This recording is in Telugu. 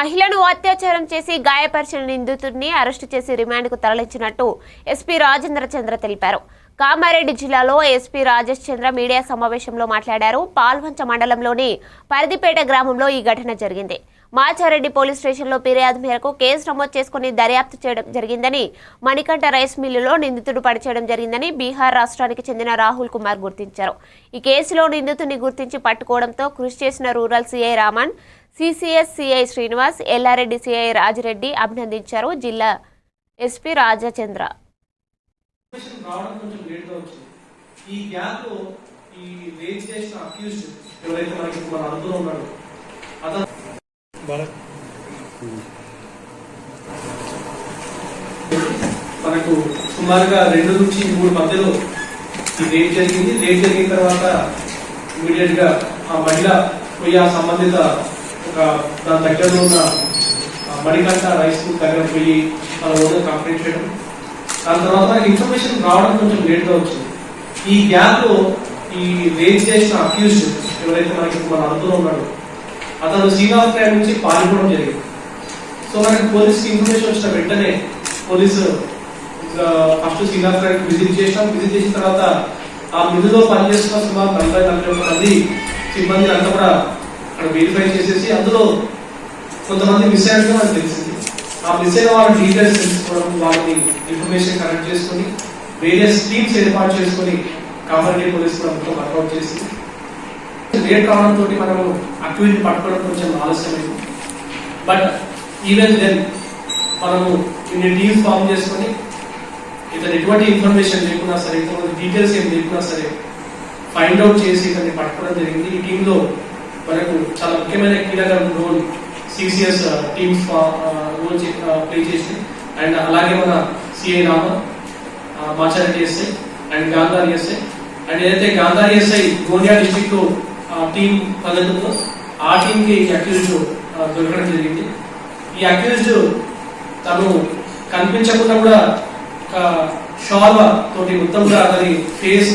మహిళను అత్యాచారం చేసి గాయపరిచిన నిందితుడిని అరెస్టు చేసి రిమాండ్కు తరలించినట్టు ఎస్పీ రాజేంద్ర చంద్ర తెలిపారు. కామారెడ్డి జిల్లాలో ఎస్పీ రాజేష్ చంద్ర మీడియా సమావేశంలో మాట్లాడారు. పాల్వంచ మండలంలోని పరిదిపేట గ్రామంలో ఈ ఘటన జరిగింది. మాచారెడ్డి పోలీస్ స్టేషన్లో ఫిర్యాదు మేరకు కేసు నమోదు చేసుకుని దర్యాప్తు చేయడం జరిగిందని మణికంఠ రైస్ మిల్లులో నిందితుడు పడిచేయడం జరిగిందని బీహార్ రాష్ట్రానికి చెందిన రాహుల్ కుమార్ గుర్తించారు. ఈ కేసులో నిందితుడిని గుర్తించి పట్టుకోవడంతో కృషి చేసిన rural CI Raman CCS CI Srinivas Yellareddy CI Rajireddy అభినందించారు. జిల్లా ఎస్పీ రాజచంద్ర. ఇన్ఫర్మేషన్ రావడం కొంచెం లేట్గా వచ్చింది ఈ గ్యాప్లో ఈ రేజ్ చేసిన అక్యూజ్డ్ ఎవరైతే మనకి మన అందులో ఉన్నాడు అతను మనకు సుమారుగా రెండు నుంచి మూడు మధ్యలో ఈ రేట్ జరిగింది. రేట్ జరిగిన తర్వాత ఇమీడియట్గా ఆ మహిళ పోయి ఆ సంబంధిత ఒక దాని దగ్గరలో ఉన్న మణికంట రైస్ దగ్గర పోయి మన ఓనర్ కంప్లైంట్ చేయడం. దాని తర్వాత ఇన్ఫర్మేషన్ రావడం కొంచెం లేట్గా వచ్చింది. ఈ గ్యాప్లో ఈ రేజ్ చేసిన అక్యూజ్ ఎవరైతే మనకి మన అందులో ఉన్నాడు అతను శ్రీనివాస్ క్రైమ్ నుంచి పాల్గొనడం జరిగింది. సో మనకి పోలీస్కి ఇన్ఫర్మేషన్ వచ్చిన వెంటనే police first Srinivas crime visit చేసినాం. విజిట్ చేసిన తర్వాత ఆ మిల్లులో పనిచేస్తున్న సుమారు నలభై నలభై ఒక్క మంది సిబ్బంది అంతా కూడా అక్కడ వెరిఫై చేసేసి అందులో కొంతమంది మిస్ అయినట్టు మనకు తెలిసింది. ఆ మిస్ అయిన వాళ్ళ డీటెయిల్స్ తెలుసుకోవడం వాళ్ళని ఇన్ఫర్మేషన్ కలెక్ట్ చేసుకొని వేరియస్ టీమ్స్ ఏర్పాటు చేసుకొని కామర్టీ పోలీస్ కూడా మొత్తం వర్కౌట్ చేసి లేట్ కావడంతో మనము అక్యూజ్ పట్టుకోవడం కొంచెం ఆలస్యమైంది బట్ ఈవెన్ దెన్ మనము ఇన్ని టీమ్స్ ఫామ్ చేసుకొని ఇతను ఎటువంటి ఇన్ఫర్మేషన్ లేకున్నా సరే ఇతను డీటెయిల్స్ ఏం లేకున్నా సరే ఫైండ్ అవుట్ చేసి ఇతన్ని పట్టుకోవడం జరిగింది. ఈ టీంలో మనకు చాలా ముఖ్యమైన కీలక role CCS teams role play చేసి అండ్ అలాగే మన CI Rama Machareddy SI and Gandhari SI and ఏదైతే గాంధారి ఎస్ఐ గోండియా డిస్టిక్లో టీం పద్ధతిలో ఆ టీంకి అక్యూజ్డ్ uh, దొరకడం జరిగింది. ఈ అక్యూజ్డ్ తను కనిపించకుండా కూడా ఒక షాల్వా తోటి మొత్తం కూడా అతని ఫేస్